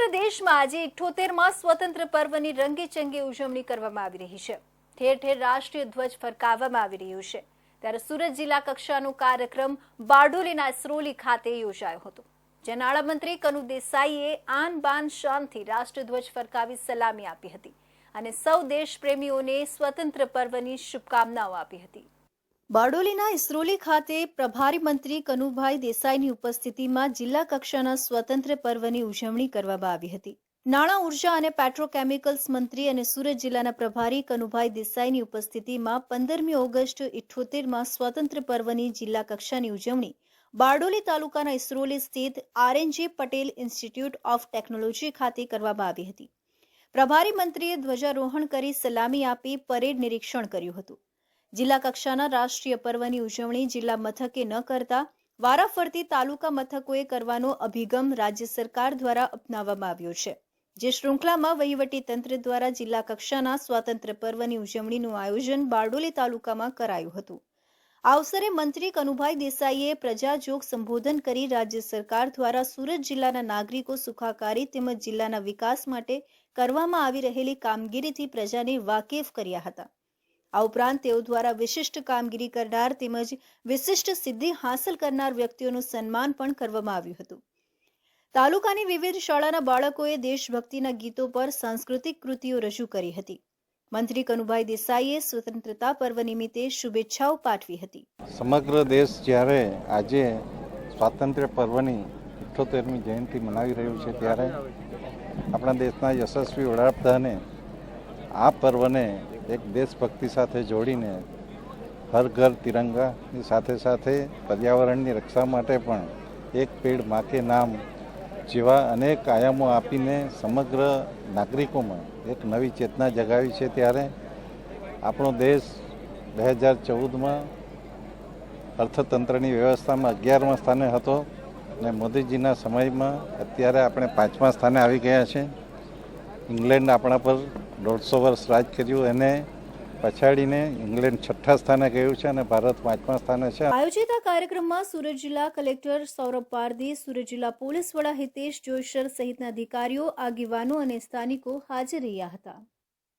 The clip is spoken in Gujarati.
સમગ્ર દેશમાં આજે ઇઠ્ઠોતેરમાં સ્વતંત્ર પર્વની રંગેચંગે ઉજવણી કરવામાં આવી રહી છે. ઠેર ઠેર રાષ્ટ્રીય ધ્વજ ફરકાવવામાં આવી રહ્યું છે. ત્યારે સુરત જિલ્લા કક્ષાનો કાર્યક્રમ બારડોલીના સરોલી ખાતે યોજાયો હતો. જ્યાં નાણામંત્રી કનુ દેસાઈએ આન બાન શાનથી રાષ્ટ્રધ્વજ ફરકાવી સલામી આપી હતી અને સૌ દેશપ્રેમીઓને સ્વતંત્ર પર્વની શુભકામનાઓ આપી હતી. બારડોલીના ઇસરોલી ખાતે પ્રભારી મંત્રી કનુભાઈ દેસાઈની ઉપસ્થિતિમાં જિલ્લા કક્ષાના સ્વતંત્ર પર્વની ઉજવણી કરવામાં આવી હતી. નાણાં, ઊર્જા અને પેટ્રોકેમિકલ્સ મંત્રી અને સુરત જિલ્લાના પ્રભારી કનુભાઈ દેસાઈની ઉપસ્થિતિમાં પંદરમી ઓગસ્ટ ઇઠ્ઠોતેરમાં સ્વતંત્ર પર્વની જિલ્લા કક્ષાની ઉજવણી બારડોલી તાલુકાના ઇસરોલી સ્થિત RNJ Patel institute of technology ખાતે કરવામાં આવી હતી. પ્રભારી મંત્રીએ ધ્વજારોહણ કરી સલામી આપી પરેડ નિરીક્ષણ કર્યું હતું. જિલ્લા કક્ષાના રાષ્ટ્રીય પર્વની ઉજવણી જિલ્લા મથકે ન કરતા, વારાફરતી તાલુકા મથકોએ કરવાનો અભિગમ રાજ્ય સરકાર દ્વારા અપનાવવામાં આવ્યો છે. જે શૃંખલામાં વહીવટી તંત્ર દ્વારા જિલ્લા કક્ષાના સ્વાતંત્ર્ય પર્વની ઉજવણીનું આયોજન બારડોલી તાલુકામાં કરાયું હતું. આ અવસરે મંત્રી કનુભાઈ દેસાઈએ પ્રજાજોગ સંબોધન કરી રાજ્ય સરકાર દ્વારા સુરત જિલ્લાના નાગરિકો સુખાકારી તેમજ જિલ્લાના વિકાસ માટે કરવામાં આવી રહેલી કામગીરીથી પ્રજાને વાકેફ કર્યા હતા. આ ઉપરાંત તેઓ દ્વારા વિશિષ્ટ કામગીરી કરનાર તેમજ વિશિષ્ટ સિદ્ધિ હાંસલ કરનાર વ્યક્તિઓનું સન્માન પણ કરવામાં આવ્યું હતું. તાલુકાની વિવિધ શાળાના બાળકોએ દેશભક્તિના ગીતો પર સાંસ્કૃતિક કૃતિઓ રજૂ કરી હતી. મંત્રી કનુભાઈ દેસાઈએ સ્વતંત્રતા પર્વ નિમિત્તે શુભેચ્છાઓ પાઠવી હતી. સમગ્ર દેશ જ્યારે આજે સ્વાતંત્ર્ય પર્વની ઇઠ્ઠોતેરમી જયંતિ મનાવી રહ્યું છે ત્યારે આપણા દેશના યશસ્વી વડાપ્રધાને આ પર્વને એક દેશભક્તિ સાથે જોડીને હર ઘર તિરંગાની સાથે સાથે પર્યાવરણની રક્ષા માટે પણ એક પેડ માકે નામ જેવા અનેક આયામો આપીને સમગ્ર નાગરિકોમાં એક નવી ચેતના જગાવી છે. ત્યારે આપણો દેશ બે હજાર ચૌદમાં અર્થતંત્રની વ્યવસ્થામાં અગિયારમા સ્થાને હતો અને મોદીજીના સમયમાં અત્યારે આપણે પાંચમા સ્થાને આવી ગયા છે. ઇંગ્લેન્ડ આપણા પર દોઢસો વર્ષ રાજ કર્યું, એને પછાડીને ઇંગ્લેન્ડ છઠ્ઠા સ્થાને ગયું છે અને ભારત પાંચમા સ્થાને છે. આયોજિત આ કાર્યક્રમમાં સુરત જિલ્લા કલેક્ટર સૌરભ પારધી, સુરત જિલ્લા પોલીસ વડા હિતેશ જોશર સહિતના અધિકારીઓ, આગેવાનો અને સ્થાનિકો હાજર રહ્યા હતા.